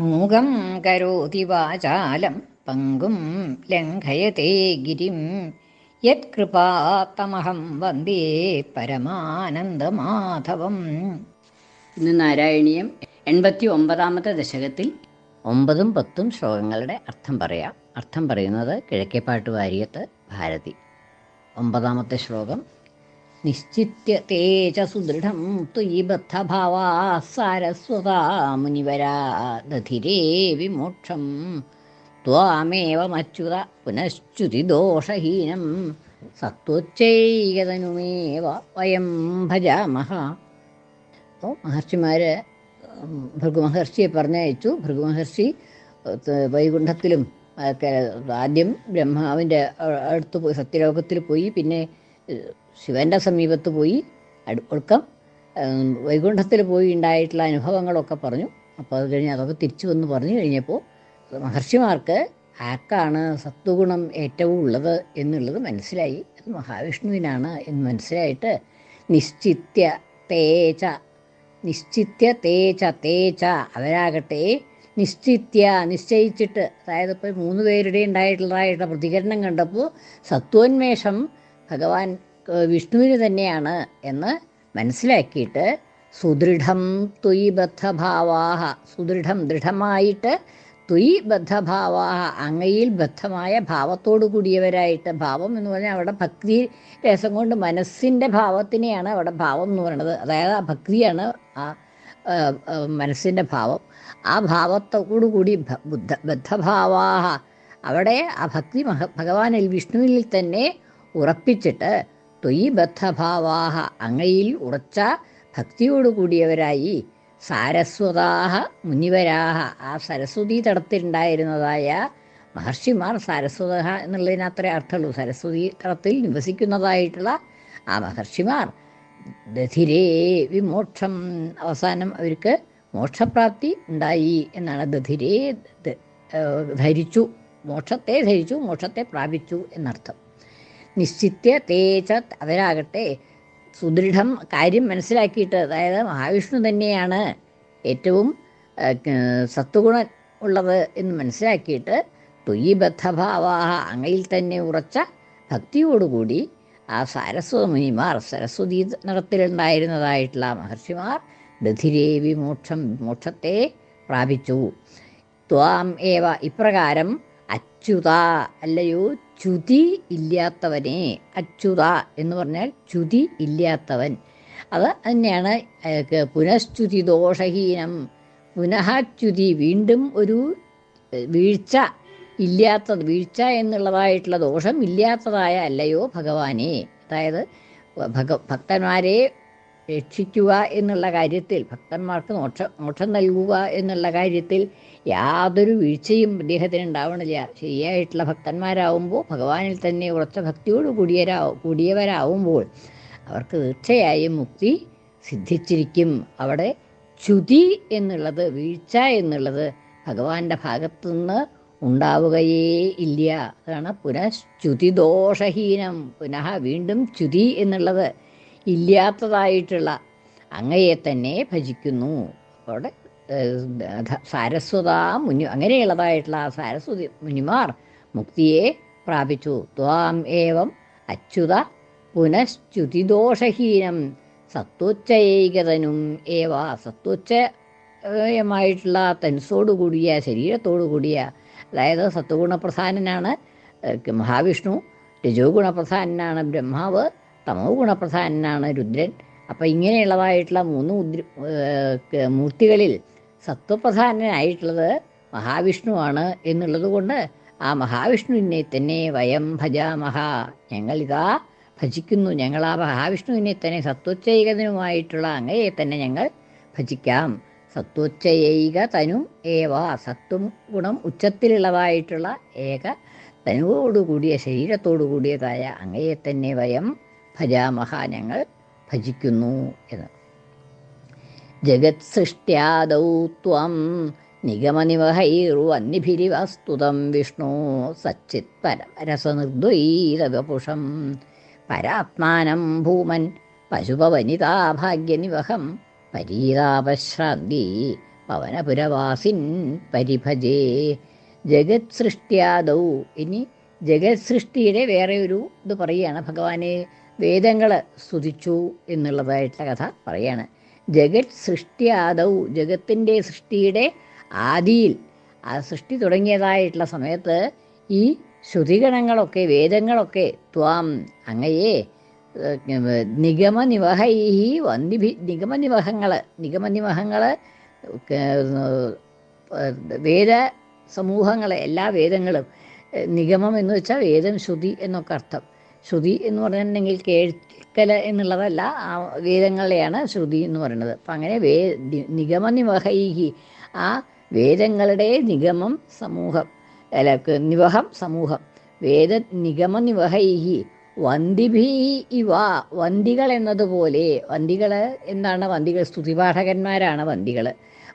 മൂകം കരോതി വാചാലം പങ്കും ലംഘയത്തെ ഗിരിം. യത്കൃപാത്തമഹം വന്ദേ പരമാനന്ദമാധവം. ഇന്ന് നാരായണീയം എൺപത്തി ഒമ്പതാമത്തെ ദശകത്തിൽ ഒമ്പതും പത്തും ശ്ലോകങ്ങളുടെ അർത്ഥം പറയാം. അർത്ഥം പറയുന്നത് കിഴക്കേപ്പാട്ട് വാര്യത്ത് ഭാരതി. ഒമ്പതാമത്തെ ശ്ലോകം നിശ്ചിത്യ തേജ സുദൃഢം തുയി ബദ്ധഭാവാ സാരസ്വതാ മുനിവരാ ദധിരേ വിമോക്ഷം ത്വാമേവമച്യുത പുനശ്ചുതി ദോഷഹീനം. സത്വച്ചൈകതനുമേവ വയം ഭജാമഹ. അപ്പോൾ മഹർഷിമാർ ഭൃഗുമഹർഷിയെ പറഞ്ഞയച്ചു. ഭൃഗുമഹർഷി വൈകുണ്ഠത്തിലും ആദ്യം ബ്രഹ്മാവിന്റെ അടുത്ത് പോയി സത്യലോകത്തിൽ പോയി. പിന്നെ ഏഹ്, ശിവന്റെ സമീപത്ത് പോയി അടുക്കം വൈകുണ്ഠത്തിൽ പോയി ഉണ്ടായിട്ടുള്ള അനുഭവങ്ങളൊക്കെ പറഞ്ഞു. അപ്പോൾ അത് കഴിഞ്ഞ് അതൊക്കെ തിരിച്ചു വന്ന് പറഞ്ഞു കഴിഞ്ഞപ്പോൾ മഹർഷിമാർക്ക് ആർക്കാണ് സത്വഗുണം ഏറ്റവും ഉള്ളത് എന്നുള്ളത് മനസ്സിലായി. അത് മഹാവിഷ്ണുവിനാണ് എന്ന് മനസ്സിലായിട്ട് നിശ്ചിത്യ തേച്ച നിശ്ചിത്യ തേച്ച തേച്ച അവരാകട്ടെ നിശ്ചിത്യ നിശ്ചയിച്ചിട്ട് അതായത് ഇപ്പോൾ മൂന്ന് പേരുടെ ഉണ്ടായിട്ടുള്ളതായിട്ടുള്ള പ്രതികരണം കണ്ടപ്പോൾ സത്വോന്മേഷം ഭഗവാൻ വിഷ്ണുവിന് തന്നെയാണ് എന്ന് മനസ്സിലാക്കിയിട്ട് സുദൃഢം ത്വയി ബദ്ധഭാവാഹ സുദൃഢം ദൃഢമായിട്ട് ത്വയി ബദ്ധഭാവാഹ അങ്ങയിൽ ബദ്ധമായ ഭാവത്തോടു കൂടിയവരായിട്ട് ഭാവം എന്ന് പറഞ്ഞാൽ അവിടെ ഭക്തി രസം കൊണ്ട് മനസ്സിന്റെ ഭാവത്തിനെയാണ് അവിടെ ഭാവം എന്ന് പറയുന്നത്. അതായത് ആ ഭക്തിയാണ് ആ മനസ്സിന്റെ ഭാവം. ആ ഭാവത്തോടു കൂടി ബുദ്ധ ബദ്ധഭാവാഹ. അവിടെ ആ ഭക്തി മഹ ഭഗവാനിൽ വിഷ്ണുവിൽ തന്നെ ഉറപ്പിച്ചിട്ട് ത്വയി ബദ്ധഭാവാഹ അങ്ങയിൽ ഉറച്ച ഭക്തിയോടുകൂടിയവരായി സാരസ്വതാഹ മുനിവരാഹ. ആ സരസ്വതി തടത്തിലുണ്ടായിരുന്നതായ മഹർഷിമാർ സാരസ്വത എന്നുള്ളതിന് അത്രേ അർത്ഥമുള്ളൂ. സരസ്വതി തടത്തിൽ നിവസിക്കുന്നതായിട്ടുള്ള ആ മഹർഷിമാർ ദധിരേ വിമോക്ഷം. അവസാനം അവർക്ക് മോക്ഷപ്രാപ്തി ഉണ്ടായി എന്നാണ്. ദധിരേ ധരിച്ചു. മോക്ഷത്തെ ധരിച്ചു മോക്ഷത്തെ പ്രാപിച്ചു എന്നർത്ഥം. നിശ്ചിത്യ തേച്ച അവരാകട്ടെ. സുദൃഢം കാര്യം മനസ്സിലാക്കിയിട്ട് അതായത് മഹാവിഷ്ണു തന്നെയാണ് ഏറ്റവും സത്വഗുണ ഉള്ളത് എന്ന് മനസ്സിലാക്കിയിട്ട് ത്വയി ബദ്ധഭാവാഹ അങ്ങയിൽ തന്നെ ഉറച്ച ഭക്തിയോടുകൂടി ആ സാരസ്വത മുനിമാർ സരസ്വതി നടത്തിലുണ്ടായിരുന്നതായിട്ടുള്ള മഹർഷിമാർ ദധിരേവി മോക്ഷം മോക്ഷത്തെ പ്രാപിച്ചു. ത്വാം ഏവ ഇപ്രകാരം അച്യുത അല്ലയോ ച്യുതി ഇല്ലാത്തവനെ അച്യുത എന്ന് പറഞ്ഞാൽ ച്യുതി ഇല്ലാത്തവൻ. അത് തന്നെയാണ് പുനഃശ്ചുതി ദോഷഹീനം. പുനഃച്യുതി വീണ്ടും ഒരു വീഴ്ച ഇല്ലാത്തത് വീഴ്ച എന്നുള്ളതായിട്ടുള്ള ദോഷം ഇല്ലാത്തതായ അല്ലയോ ഭഗവാനെ. അതായത് ഭഗ ഭക്തന്മാരെ രക്ഷിക്കുക എന്നുള്ള കാര്യത്തിൽ ഭക്തന്മാർക്ക് മോക്ഷ മോക്ഷം നൽകുക എന്നുള്ള കാര്യത്തിൽ യാതൊരു വീഴ്ചയും അദ്ദേഹത്തിന് ഉണ്ടാവണില്ല. ശരിയായിട്ടുള്ള ഭക്തന്മാരാവുമ്പോൾ ഭഗവാനിൽ തന്നെ ഉറച്ച ഭക്തിയോട് കൂടിയരാ കൂടിയവരാവുമ്പോൾ അവർക്ക് തീർച്ചയായും മുക്തി സിദ്ധിച്ചിരിക്കും. അവിടെ ച്യുതി എന്നുള്ളത് വീഴ്ച എന്നുള്ളത് ഭഗവാന്റെ ഭാഗത്തുനിന്ന് ഉണ്ടാവുകയേ ഇല്ല. അതാണ് പുനഃ ദോഷഹീനം പുനഃ വീണ്ടും ച്യുതി എന്നുള്ളത് ഇല്ലാത്തതായിട്ടുള്ള അങ്ങയെ തന്നെ ഭജിക്കുന്നു. അവിടെ സാരസ്വത മുനി അങ്ങനെയുള്ളതായിട്ടുള്ള സാരസ്വതി മുനിമാർ മുക്തിയെ പ്രാപിച്ചു. ത്വാം ഏവം അച്യുത പുനശ്ചുതിദോഷഹീനം സത്വോച്ചൈകതനും ഏവ സത്വോച്ചയമായിട്ടുള്ള തൻസോടു കൂടിയ ശരീരത്തോടു കൂടിയ അതായത് സത്വഗുണപ്രധാനനാണ് മഹാവിഷ്ണു രജോ ഗുണപ്രധാനനാണ് ബ്രഹ്മാവ് തമോ ഗുണപ്രധാനനാണ് രുദ്രൻ. അപ്പം ഇങ്ങനെയുള്ളതായിട്ടുള്ള മൂന്ന് ഉദ്ര മൂർത്തികളിൽ സത്വപ്രധാനനായിട്ടുള്ളത് മഹാവിഷ്ണുവാണ് എന്നുള്ളത് കൊണ്ട് ആ മഹാവിഷ്ണുവിനെ തന്നെ വയം ഭജാമഹ. ഞങ്ങളിതാ ഭജിക്കുന്നു. ഞങ്ങൾ ആ മഹാവിഷ്ണുവിനെ തന്നെ സത്വോച്ചൈകതനുമായിട്ടുള്ള അങ്ങയെ തന്നെ ഞങ്ങൾ ഭജിക്കാം. സത്വോച്ചൈക തനു ഏവ സത്വം ഗുണം ഉച്ചത്തിലുള്ളതായിട്ടുള്ള ഏക തനുവോടുകൂടിയ ശരീരത്തോടു കൂടിയതായ അങ്ങയെ തന്നെ വയം ഭജാമഹ ഞങ്ങൾ ഭജിക്കുന്നു എന്ന്. ജഗത് സൃഷ്ട്യാദൗ ത്വം നിഗമനിവഹൈർവന്നിഭിരിവസ്തുതം വിഷ്ണു സച്ചിത് പരമരസനിർദ്വൈതവപുഷം പരാത്മാനം ഭൂമൻ പശുപവനിതാഭാഗ്യനിവഹം പരീതാപശ്രാന്തി പവനപുരവാസിൻ പരിഭജേ. ജഗത് സൃഷ്ടിയാദൗ ഇനി ജഗത് സൃഷ്ടിയുടെ വേറെ ഒരു ഇത് പറയുകയാണ് ഭഗവാനെ. വേദങ്ങൾ സ്തുതിച്ചു എന്നുള്ളതായിട്ട കഥ പറയാണ്. ജഗത് സൃഷ്ടി ആദൗ ജഗത്തിന്റെ സൃഷ്ടിയുടെ ആദിയിൽ. ആ സൃഷ്ടി തുടങ്ങിയതായിട്ടുള്ള സമയത്ത് ഈ ശ്രുതിഗണങ്ങളൊക്കെ വേദങ്ങളൊക്കെ ത്വാം അങ്ങയെ നിഗമനിവഹി വന്ദിഭി നിഗമനിവഹങ്ങൾ നിഗമനിവഹങ്ങൾ വേദ സമൂഹങ്ങൾ എല്ലാ വേദങ്ങളും നിഗമം എന്ന് വെച്ചാൽ വേദം ശ്രുതി എന്നൊക്കെ അർത്ഥം. ശ്രുതി എന്ന് പറഞ്ഞിട്ടുണ്ടെങ്കിൽ കേൾക്കല എന്നുള്ളതല്ല ആ വേദങ്ങളെയാണ് ശ്രുതി എന്ന് പറയുന്നത്. അപ്പം അങ്ങനെ വേ നിഗമ നിഗമനിവഹൈഹി ആ വേദങ്ങളുടെ നിഗമം സമൂഹം അല്ല നിവഹം സമൂഹം. വേദ നിഗമനിവഹൈഹി വന്ദിഭീ ഇവ വന്തികൾ എന്നതുപോലെ വന്തികൾ എന്താണ്? വന്തികൾ സ്തുതിപാഠകന്മാരാണ് വന്തികൾ.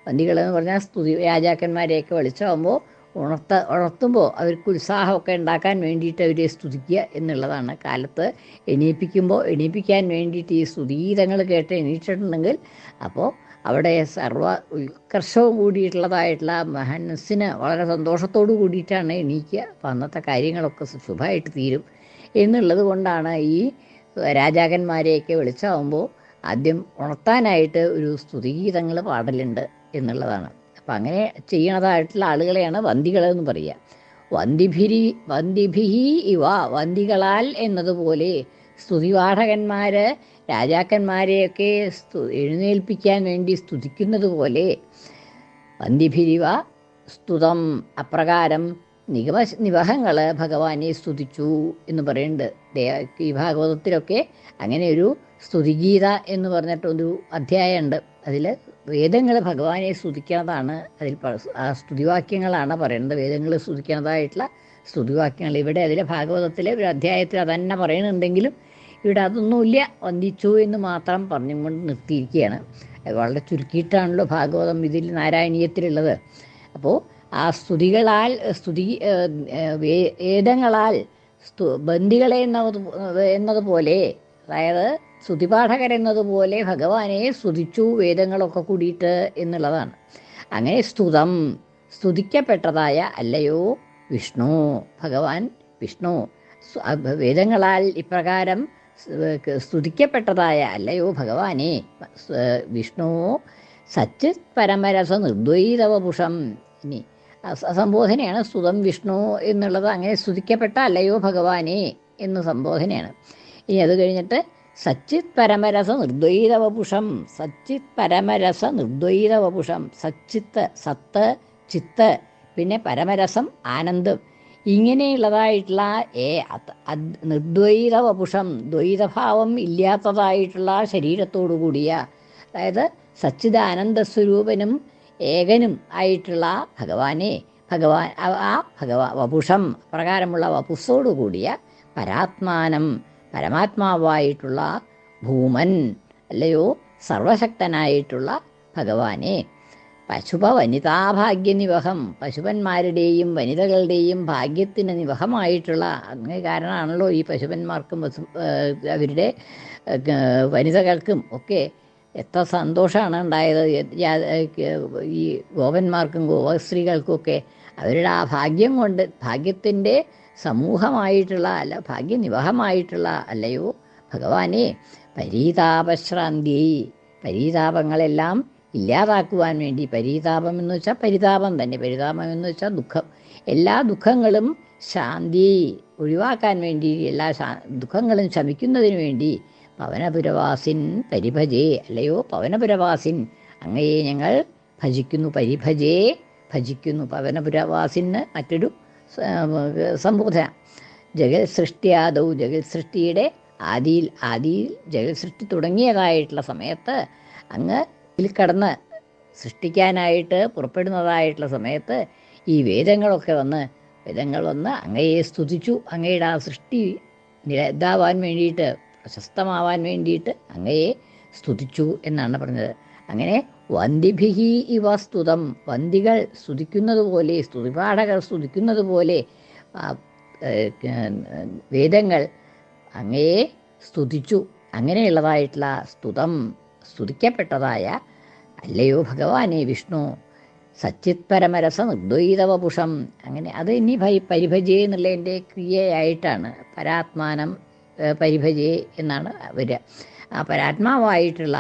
വന്തികൾ എന്ന് പറഞ്ഞാൽ സ്തുതി രാജാക്കന്മാരെയൊക്കെ വിളിച്ചാകുമ്പോൾ ഉണർത്ത ഉണർത്തുമ്പോൾ അവർക്ക് ഉത്സാഹമൊക്കെ ഉണ്ടാക്കാൻ വേണ്ടിയിട്ട് അവരെ സ്തുതിക്കുക എന്നുള്ളതാണ്. കാലത്ത് എണീപ്പിക്കുമ്പോൾ എണീപ്പിക്കാൻ വേണ്ടിയിട്ട് ഈ സ്തുതീതങ്ങൾ കേട്ട് എണീറ്റിട്ടുണ്ടെങ്കിൽ അപ്പോൾ അവിടെ സർവ ഉത്കർഷവും കൂടിയിട്ടുള്ളതായിട്ടുള്ള മനസ്സിന് വളരെ സന്തോഷത്തോടു കൂടിയിട്ടാണ് എണീക്കുക. അപ്പം അന്നത്തെ കാര്യങ്ങളൊക്കെ ശുഭമായിട്ട് തീരും. എന്നുള്ളത് കൊണ്ടാണ് ഈ രാജാക്കന്മാരെയൊക്കെ വിളിച്ചാവുമ്പോൾ ആദ്യം ഉണർത്താനായിട്ട് ഒരു സ്തുതിഗീതങ്ങൾ പാടലുണ്ട് എന്നുള്ളതാണ്. അപ്പം അങ്ങനെ ചെയ്യണതായിട്ടുള്ള ആളുകളെയാണ് വന്തികളെന്ന് പറയുക. വന്ദിഭിരി വന്ദിഭിഹി ഇവ വന്ദികളാൽ എന്നതുപോലെ സ്തുതിപാഠകന്മാർ രാജാക്കന്മാരെയൊക്കെ സ്തു എഴുന്നേൽപ്പിക്കാൻ വേണ്ടി സ്തുതിക്കുന്നത് പോലെ വന്ദിഭിരിവ സ്തുതം അപ്രകാരം നിഗമ നിവഹങ്ങൾ ഭഗവാനെ സ്തുതിച്ചു എന്ന് പറയുന്നുണ്ട്. ഈ ഭാഗവതത്തിലൊക്കെ അങ്ങനെ ഒരു സ്തുതിഗീത എന്ന് പറഞ്ഞിട്ടൊരു അധ്യായമുണ്ട്. അതിൽ വേദങ്ങൾ ഭഗവാനെ സ്തുതിക്കുന്നതാണ് അതിൽ ആ സ്തുതിവാക്യങ്ങളാണ് പറയുന്നത്. വേദങ്ങൾ സ്തുതിക്കുന്നതായിട്ടുള്ള സ്തുതിവാക്യങ്ങൾ. ഇവിടെ അതിലെ ഭാഗവതത്തിലെ ഒരു അധ്യായത്തിൽ അതന്നെ പറയുന്നുണ്ടെങ്കിലും ഇവിടെ അതൊന്നുമില്ല. വന്ദിച്ചു എന്ന് മാത്രം പറഞ്ഞും കൊണ്ട് നിർത്തിയിരിക്കുകയാണ് വളരെ ചുരുക്കിയിട്ടാണല്ലോ ഭാഗവതം ഇതിൽ നാരായണീയത്തിലുള്ളത്. അപ്പോൾ ആ സ്തുതികളാൽ സ്തുതി വേദങ്ങളാൽ സ്തു ബന്ദികളെ എന്നത് എന്നതുപോലെ അതായത് സ്തുതിപാഠകർ എന്നതുപോലെ ഭഗവാനെ സ്തുതിച്ചു വേദങ്ങളൊക്കെ കൂടിയിട്ട് എന്നുള്ളതാണ്. അങ്ങനെ സ്തുതം സ്തുതിക്കപ്പെട്ടതായ അല്ലയോ വിഷ്ണു ഭഗവാൻ വിഷ്ണു. വേദങ്ങളാൽ ഇപ്രകാരം സ്തുതിക്കപ്പെട്ടതായ അല്ലയോ ഭഗവാനെ വിഷ്ണു. സച്ചിത് പരമരസ നിർദ്വൈതവപുഷം. ഇനി സംബോധനയാണ് സ്തുതം വിഷ്ണു എന്നുള്ളത്. അങ്ങനെ സ്തുതിക്കപ്പെട്ട അല്ലയോ ഭഗവാനെ എന്ന് സംബോധനയാണ്. ഇനി അത് കഴിഞ്ഞിട്ട് സച്ചിത് പരമരസ നിർദ്വൈതവപുഷം സച്ചിത് പരമരസ നിർദ്വൈതവപുഷം സച്ചിത്ത് സത്ത് ചിത്ത് പിന്നെ പരമരസം ആനന്ദം. ഇങ്ങനെയുള്ളതായിട്ടുള്ള ഏ നിർദ്വൈതവപുഷം ദ്വൈതഭാവം ഇല്ലാത്തതായിട്ടുള്ള ശരീരത്തോടു കൂടിയ അതായത് സച്ചിദാനന്ദ സ്വരൂപനും ഏകനും ആയിട്ടുള്ള ഭഗവാനെ ഭഗവാൻ ആ- ഭഗവാ വപുഷം പ്രകാരമുള്ള വപുസോടു കൂടിയ പരാത്മാനം. പരമാത്മാവായിട്ടുള്ള ഭൂമൻ അല്ലയോ? സർവശക്തനായിട്ടുള്ള ഭഗവാനെ. പശുപ വനിതാഭാഗ്യ നിവഹം പശുപന്മാരുടെയും വനിതകളുടെയും ഭാഗ്യത്തിന് നിവഹമായിട്ടുള്ള അങ്ങനെ കാരണമാണല്ലോ ഈ പശുപന്മാർക്കും പശു അവരുടെ വനിതകൾക്കും ഒക്കെ എത്ര സന്തോഷമാണ് ഉണ്ടായത്. ഈ ഗോപന്മാർക്കും ഗോപസ്ത്രീകൾക്കും ഒക്കെ അവരുടെ ആ ഭാഗ്യം കൊണ്ട് ഭാഗ്യത്തിന്റെ സമൂഹമായിട്ടുള്ള അല്ല ഭാഗ്യനിവഹമായിട്ടുള്ള അല്ലയോ? ഭഗവാനെ പരീതാപശ്രാന്തി പരീതാപങ്ങളെല്ലാം ഇല്ലാതാക്കുവാൻ വേണ്ടി പരീതാപം എന്ന് വെച്ചാൽ പരിതാപം തന്നെ. പരിതാപം എന്ന് വെച്ചാൽ ദുഃഖം. എല്ലാ ദുഃഖങ്ങളും ശാന്തി ഒഴിവാക്കാൻ വേണ്ടി എല്ലാ ദുഃഖങ്ങളും ശമിക്കുന്നതിന് വേണ്ടി പവനപുരവാസിൻ പരിഭജേ അല്ലയോ? പവനപുരവാസിൻ അങ്ങയെ ഞങ്ങൾ ഭജിക്കുന്നു പരിഭജേ ഭജിക്കുന്നു. പവനപുരവാസിന് മറ്റൊരു സംബോധന ജഗത് സൃഷ്ടിയാദൗ ജഗത് സൃഷ്ടിയുടെ ആദിയിൽ ആദിയിൽ ജഗത് സൃഷ്ടി തുടങ്ങിയതായിട്ടുള്ള സമയത്ത് അങ്ങ് ഇതിൽ കടന്ന് സൃഷ്ടിക്കാനായിട്ട് പുറപ്പെടുന്നതായിട്ടുള്ള സമയത്ത് ഈ വേദങ്ങളൊക്കെ വന്ന് വേദങ്ങൾ വന്ന് അങ്ങയെ സ്തുതിച്ചു. അങ്ങയുടെ ആ സൃഷ്ടി നിരതാവാൻ വേണ്ടിയിട്ട് പ്രശസ്തമാവാൻ വേണ്ടിയിട്ട് അങ്ങയെ സ്തുതിച്ചു എന്നാണ് പറഞ്ഞത്. അങ്ങനെ വന്ദിഭിഹി ഇവ സ്തുതം. വന്ദികൾ സ്തുതിക്കുന്നത് പോലെ സ്തുതിപാഠകർ സ്തുതിക്കുന്നത് പോലെ വേദങ്ങൾ അങ്ങയെ സ്തുതിച്ചു. അങ്ങനെയുള്ളതായിട്ടുള്ള സ്തുതം സ്തുതിക്കപ്പെട്ടതായ അല്ലയോ ഭഗവാനെ വിഷ്ണു സച്ചിത് പരമരസ നിർദ്വൈതവപുഷം അങ്ങനെ അത് ഇനി ഭൈ പരിഭജേ എന്നുള്ളതിന്റെ ക്രിയയായിട്ടാണ് പരാത്മാനം പരിഭജേ എന്നാണ് വരിക ആ പരാത്മാവായിട്ടുള്ള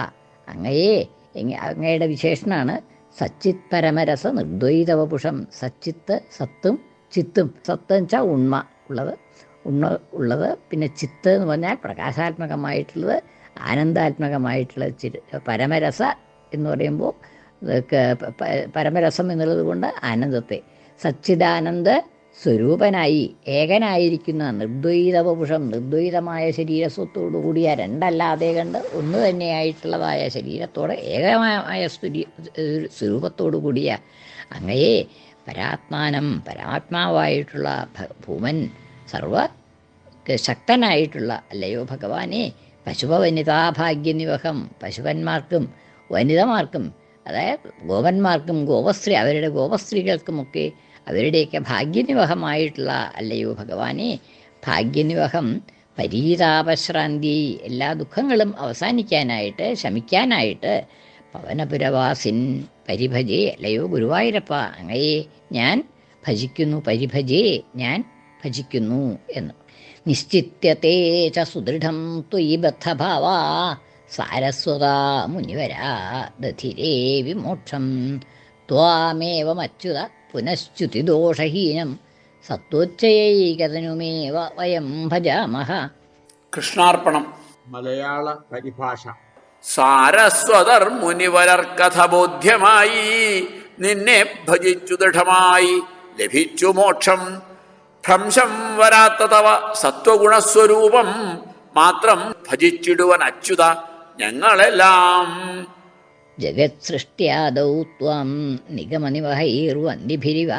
അങ്ങയെ അങ്ങയുടെ വിശേഷണമാണ് സച്ചിത് പരമരസ നിർദ്വൈതവപുഷം. സച്ചിത്ത് സത്തും ചിത്തും. സത്ത് വെച്ചാൽ ഉണ്മ ഉള്ളത്. ഉണ്മ ഉള്ളത്. പിന്നെ ചിത്ത് എന്ന് പറഞ്ഞാൽ പ്രകാശാത്മകമായിട്ടുള്ളത് ആനന്ദാത്മകമായിട്ടുള്ള ചിരു പരമരസ എന്ന് പറയുമ്പോൾ പരമരസം എന്നുള്ളത് കൊണ്ട് ആനന്ദത്തെ. സച്ചിദാനന്ദ സ്വരൂപനായി ഏകനായിരിക്കുന്ന നിർദ്വൈതവപുഷം നിർദ്വൈതമായ ശരീരസ്വത്തോടു കൂടിയ രണ്ടല്ലാതെ കണ്ട് ഒന്ന് തന്നെയായിട്ടുള്ളതായ ശരീരത്തോടെ ഏകമായ സ്വരൂപത്തോടു കൂടിയ അങ്ങയെ പരാത്മാനം പരാത്മാവായിട്ടുള്ള ഭൂമൻ സർവ ശക്തനായിട്ടുള്ള അല്ലയോ ഭഗവാനെ പശുപവനിതാഭാഗ്യനിവഹം പശുവന്മാർക്കും വനിതമാർക്കും അതായത് ഗോപന്മാർക്കും ഗോപസ്ത്രീ അവരുടെ ഗോപസ്ത്രീകൾക്കുമൊക്കെ അവരുടെയൊക്കെ ഭാഗ്യനിവഹമായിട്ടുള്ള അല്ലയോ ഭഗവാനെ ഭാഗ്യനിവഹം പരീതാപശ്രാന്തി എല്ലാ ദുഃഖങ്ങളും അവസാനിക്കാനായിട്ട് ശമിക്കാനായിട്ട് പവനപുരവാസിൻ പരിഭജേ അല്ലയോ ഗുരുവായൂരപ്പ അങ്ങയെ ഞാൻ ഭജിക്കുന്നു പരിഭജേ ഞാൻ ഭജിക്കുന്നു എന്ന്. നിശ്ചിത്യത്തെ ച സുദൃഢം ത്വയി ബദ്ധഭാവ സാരസ്വതാ മുനിവരാ ദധിരേ വിമോക്ഷം. ത്വാമേവമച്യുത പുനശ്ചുതിദോഷഹീനം സത്വോച്ചയൈകതനുമേവ വയം ഭജാമഹ. കൃഷ്ണാർപ്പണം. മലയാള പരിഭാഷ. സാരസ്വതർ മുനിവരർക്കഥ ബോധ്യമായി നിന്നെ ഭജിച്ചു ദൃഢമായി ലഭിച്ചു മോക്ഷം. ഭ്രംശം വരാത്ത തവ സത്വഗുണസ്വരൂപം മാത്രം ഭജിച്ചിടുവൻ അച്യുത ഞങ്ങളെല്ലാം. ജഗത്സൃഷ്ട്യാദൗ ത്വം നിഗമനിവഹൈർവന്ദിഭിരിവ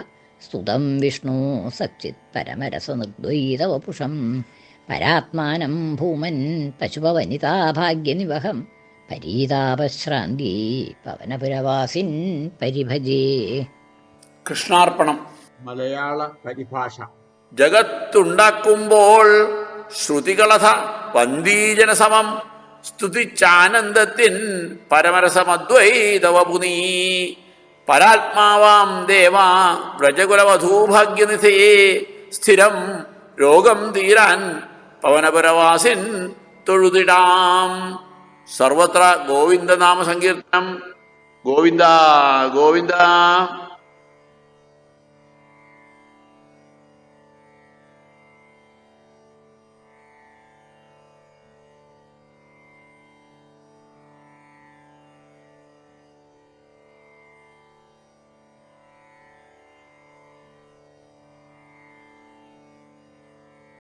സ്തുതം വിഷ്ണു സച്ചിത് പരമരസനിർദ്വൈതവപുഷം. പരാത്മാനം ഭൂമൻ പശുപവനിതാഭാഗ്യനിവഹം പരീതാപശ്രാന്തി പവനപുരവാസിൻ പരിഭജേ. കൃഷ്ണാർപ്പണം. മലയാള പരിഭാഷ. ജഗത്തുണ്ടാക്കുമ്പോൾ ശ്രുതികളഥ വന്ദീജനസമം. സ്തുതിച്ചാനന്ദത്തിൻ പരമരസമദ്വൈതവപുനീ. പരാത്മാവാം ദേവാ വ്രജകുലവധൂഭാഗ്യനിധയെ സ്ഥിരം രോഗം തീരാൻ പവനപുരവാസിൻ തൊഴുതിടാം. സർവത്ര ഗോവിന്ദനാമ സങ്കീർത്തനം ഗോവിന്ദ ഗോവിന്ദ.